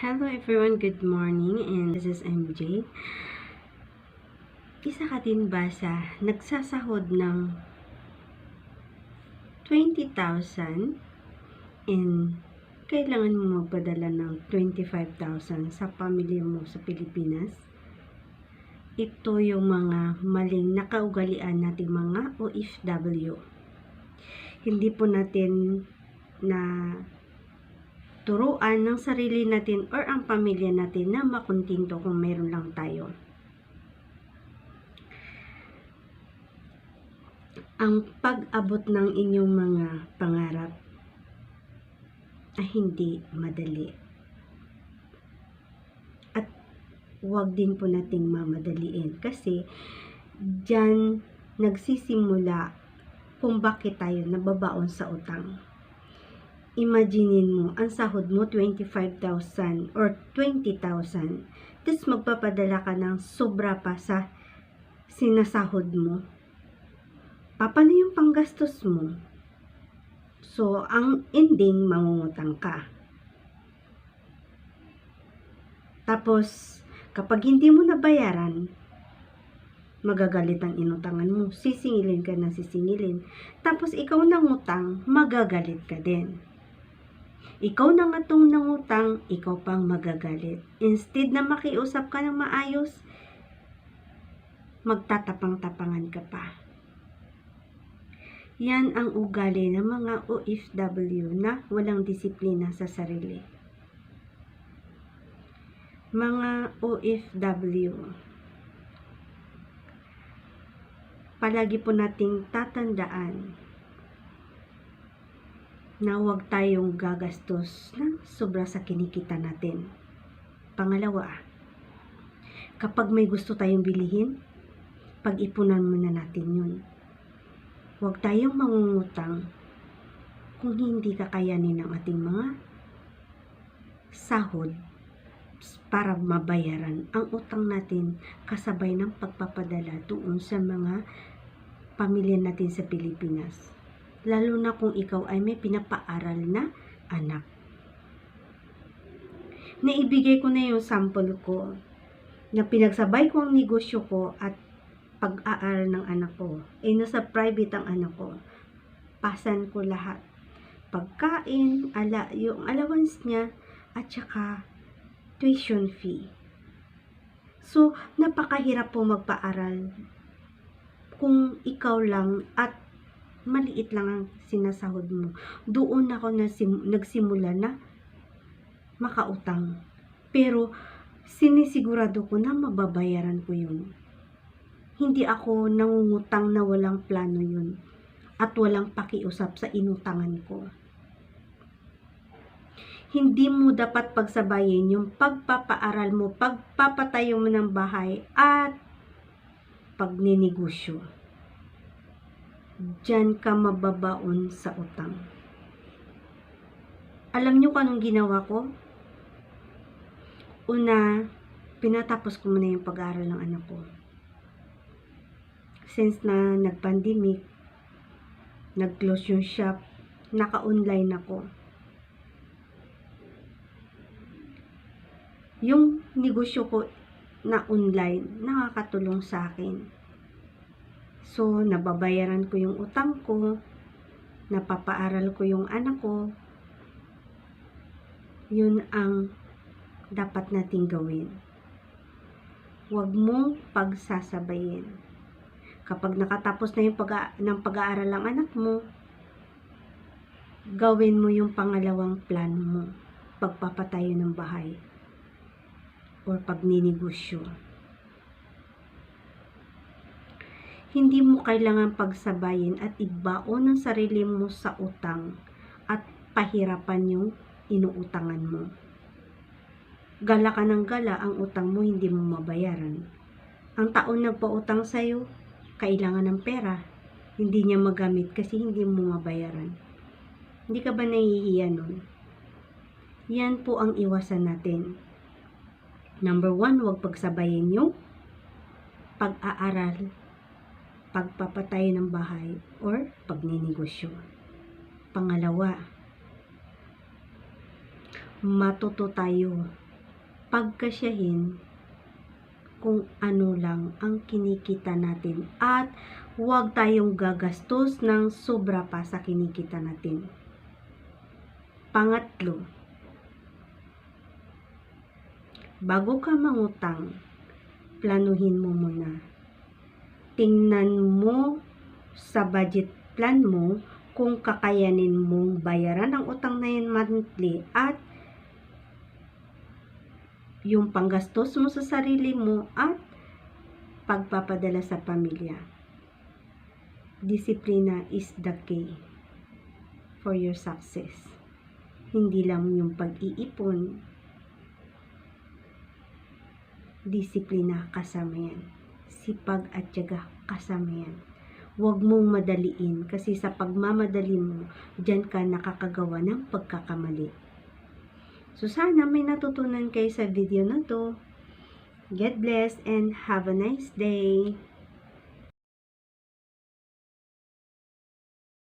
Hello everyone, good morning and this is MJ. Isa ka din ba sa nagsasahod ng 20,000 and kailangan mo magpadala ng 25,000 sa pamilya mo sa Pilipinas? Ito yung mga maling nakaugalian nating mga OFW. Hindi po natin na turuan ng sarili natin or ang pamilya natin na makuntinto kung meron lang tayo. Ang pag-abot ng inyong mga pangarap ay hindi madali. At huwag din po nating mamadaliin kasi dyan nagsisimula kung bakit tayo nababaon sa utang imaginein mo, ang sahod mo 25,000 or 20,000. Tapos magpapadala ka ng sobra pa sa sinasahod mo. Paano yung panggastos mo? So, ang ending, mangungutang ka. Tapos, kapag hindi mo nabayaran, magagalit ang inutangan mo. Sisingilin ka na sisingilin. Tapos, ikaw nangutang, magagalit ka din. Ikaw na nga tong nangutang, ikaw pang magagalit. Instead na makiusap ka ng maayos, magtatapang-tapangan ka pa. Yan ang ugali ng mga OFW na walang disiplina sa sarili. Mga OFW, palagi po nating tatandaan na huwag tayong gagastos ng sobra sa kinikita natin. Pangalawa, kapag may gusto tayong bilihin, pag-ipunan muna natin yun. Huwag tayong mangungutang kung hindi kakayanin ng ating mga sahod para mabayaran ang utang natin kasabay ng pagpapadala doon sa mga pamilya natin sa Pilipinas lalo na kung ikaw ay may pinapaaral na anak. Naibigay ko na yung sample ko na pinagsabay ko ang negosyo ko at pag-aaral ng anak ko. Eh, nasa private ang anak ko. Pasan ko lahat. Pagkain, ala, yung allowance niya, at saka tuition fee. So, napakahirap po magpaaral kung ikaw lang at maliit lang ang sinasahod mo. Doon ako nasim- nagsimula na makautang. Pero sinisigurado ko na mababayaran ko yun. Hindi ako nangungutang na walang plano yun at walang pakiusap sa inutangan ko. Hindi mo dapat pagsabayin yung pagpapaaral mo, pagpapatayo mo ng bahay at pagninegosyo dyan ka mababaon sa utang. Alam nyo kung anong ginawa ko? Una, pinatapos ko muna yung pag-aaral ng anak ko. Since na nag-pandemic, nag-close yung shop, naka-online ako. Yung negosyo ko na online, nakakatulong sa akin So, nababayaran ko yung utang ko, napapaaral ko yung anak ko. Yun ang dapat nating gawin. Huwag mong pagsasabayin. Kapag nakatapos na yung pag ng pag-aaral ang anak mo, gawin mo yung pangalawang plano mo. Pagpapatayo ng bahay or pagninegosyo. Hindi mo kailangan pagsabayin at igbaon ang sarili mo sa utang at pahirapan yung inuutangan mo. Gala ka ng gala, ang utang mo hindi mo mabayaran. Ang taon nagpautang sa'yo, kailangan ng pera. Hindi niya magamit kasi hindi mo mabayaran. Hindi ka ba nahihiya nun? Yan po ang iwasan natin. Number one, huwag pagsabayin yung pag-aaral pagpapatay ng bahay or pagninegosyo. Pangalawa, matuto tayo pagkasyahin kung ano lang ang kinikita natin at huwag tayong gagastos ng sobra pa sa kinikita natin. Pangatlo, bago ka mangutang, planuhin mo muna. Tingnan mo sa budget plan mo kung kakayanin mong bayaran ang utang na yan monthly at yung panggastos mo sa sarili mo at pagpapadala sa pamilya. Disiplina is the key for your success. Hindi lang yung pag-iipon. Disiplina kasama yan. Sipag at tiyaga kasama yan. Huwag mong madaliin kasi sa pagmamadali mo, dyan ka nakakagawa ng pagkakamali. So sana may natutunan kayo sa video na to. God bless and have a nice day.